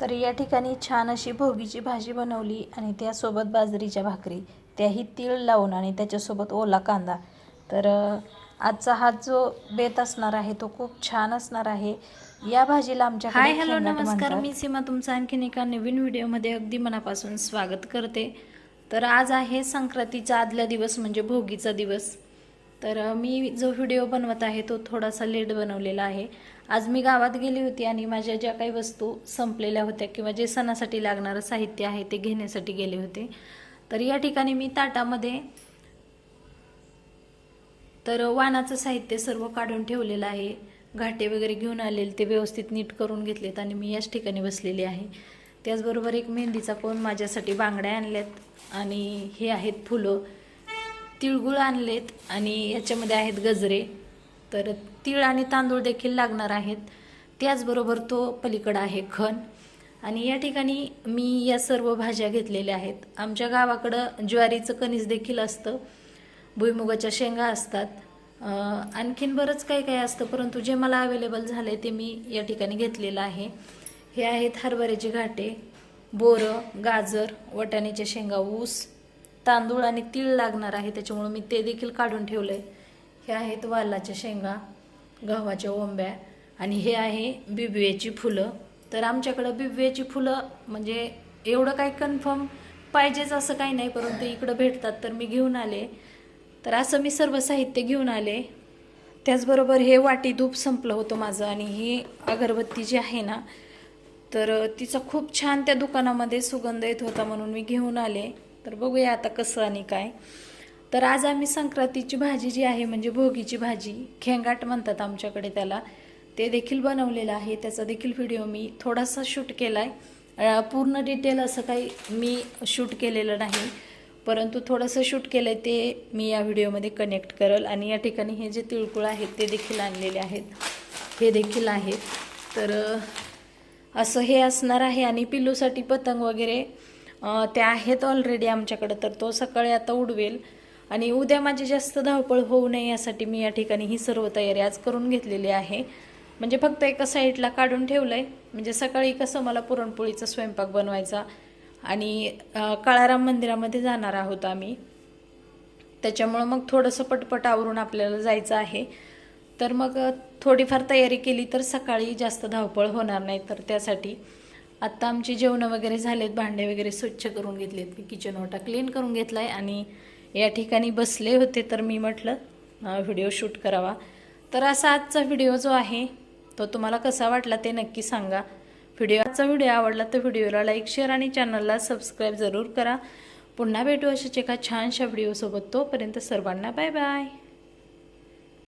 तर या ठिकाणी छान अशी भोगीची भाजी बनवली आणि त्यासोबत बाजरीच्या भाकरी त्याही तीळ लावून आणि त्याच्यासोबत ओला कांदा. तर आजचा हा जो बेत असणार आहे तो खूप छान असणार आहे. या भाजीला आमच्याकडे हाय हॅलो नमस्कार. मी सीमा तुमचं आणखीन एका नवीन व्हिडिओमध्ये अगदी मनापासून स्वागत करते. तर आज आहे संक्रांतीचा आदल्या दिवस म्हणजे भोगीचा दिवस. तर मी जो व्हिडिओ बनवत आहे तो थोडासा लेट बनवलेला आहे. आज मी गावात गेली होती आणि माझ्या ज्या काही वस्तू संपलेल्या होत्या किंवा जे सणासाठी लागणारं साहित्य आहे ते घेण्यासाठी गेले होते. तर या ठिकाणी मी ताटामध्ये तर वाणाचं साहित्य सर्व काढून ठेवलेलं आहे. घाटे वगैरे घेऊन आलेले ते व्यवस्थित नीट करून घेतलेत आणि मी याच ठिकाणी बसलेली आहे. त्याचबरोबर एक मेहंदीचा कोण माझ्यासाठी बांगड्या आणल्यात आणि हे आहेत फुलं. तिळगुळ आणलेत आणि याच्यामध्ये आहेत गजरे. तर तीळ आणि तांदूळ देखील लागणार आहेत. त्याचबरोबर तो पलीकडं आहे खण. आणि या ठिकाणी मी या सर्व भाज्या घेतलेल्या आहेत. आमच्या गावाकडं ज्वारीचं कणीस देखील असतं. भुईमुगाच्या शेंगा असतात. आणखीन बरंच काही काही असतं परंतु जे मला अवेलेबल आहे ते मी या ठिकाणी घेतलेलं आहे. हे आहेत हरभऱ्याचे घाटे बोरं गाजर वटाण्याच्या शेंगा ऊस तांदूळ आणि तीळ लागणार आहे. त्याच्यामुळं मी ते देखील काढून ठेवलं आहे हे आहेत वालाच्या शेंगा गव्हाच्या ओंब्या आणि हे आहे बिबव्याची फुलं. तर आमच्याकडं बिबव्याची फुलं म्हणजे एवढं काही कन्फर्म पाहिजेच असं काही नाही परंतु इकडं भेटतात तर मी घेऊन आले. तर असं मी सर्व साहित्य घेऊन आले. त्याचबरोबर हे वाटी धूप संपलं होतं माझं आणि ही अगरबत्ती जी आहे ना तर तिचा खूप छान त्या दुकानामध्ये सुगंध येत होता म्हणून मी घेऊन आले. तर बघूया आता कसं आणि काय. तर आज आम्ही संक्रांतीची भाजी जी आहे म्हणजे भोगीची भाजी खेंगाट म्हणतात आमच्याकडे त्याला ते देखील बनवलेलं आहे. त्याचा देखील व्हिडिओ मी थोडासा शूट केला आहे पूर्ण डिटेल असं काही मी शूट केलेलं नाही. परंतु थोडंसं शूट केलं आहे ते मी या व्हिडिओमध्ये कनेक्ट करेल आणि या ठिकाणी हे जे तिळकुळ आहेत ते देखील आणलेले आहेत. हे देखील आहेत. तर असं हे असणार आहे आणि पिल्लूसाठी पतंग वगैरे ते आहेत ऑलरेडी आमच्याकडं तर तो सकाळी आता उडवेल. आणि उद्या माझी जास्त धावपळ होऊ नये यासाठी मी या ठिकाणी ही सर्व तयारी आज करून घेतलेली आहे. म्हणजे फक्त एका साईडला काढून ठेवलं आहे म्हणजे सकाळी कसं मला पुरणपोळीचा स्वयंपाक बनवायचा आणि काळाराम मंदिरामध्ये जाणार आहोत आम्ही. त्याच्यामुळं मग थोडंसं पटपट आवरून आपल्याला जायचं आहे. तर मग थोडीफार तयारी केली तर सकाळी जास्त धावपळ होणार नाही तर त्यासाठी आत्ता आमची जेवणं वगैरे झालेत भांडे वगैरे स्वच्छ करून घेतलेत. मी किचन ओटा क्लीन करून घेतला आहे आणि या ठिकाणी बसले होते तर मी म्हटलं व्हिडिओ शूट करावा. तर असा आजचा व्हिडिओ जो आहे तो तुम्हाला कसा वाटला ते नक्की सांगा. व्हिडिओ आजचा व्हिडिओ आवडला तर व्हिडिओला लाईक शेअर आणि चॅनलला सबस्क्राईब जरूर करा. पुन्हा भेटू अशाच एका छानशा व्हिडिओसोबत तोपर्यंत सर्वांना बाय बाय.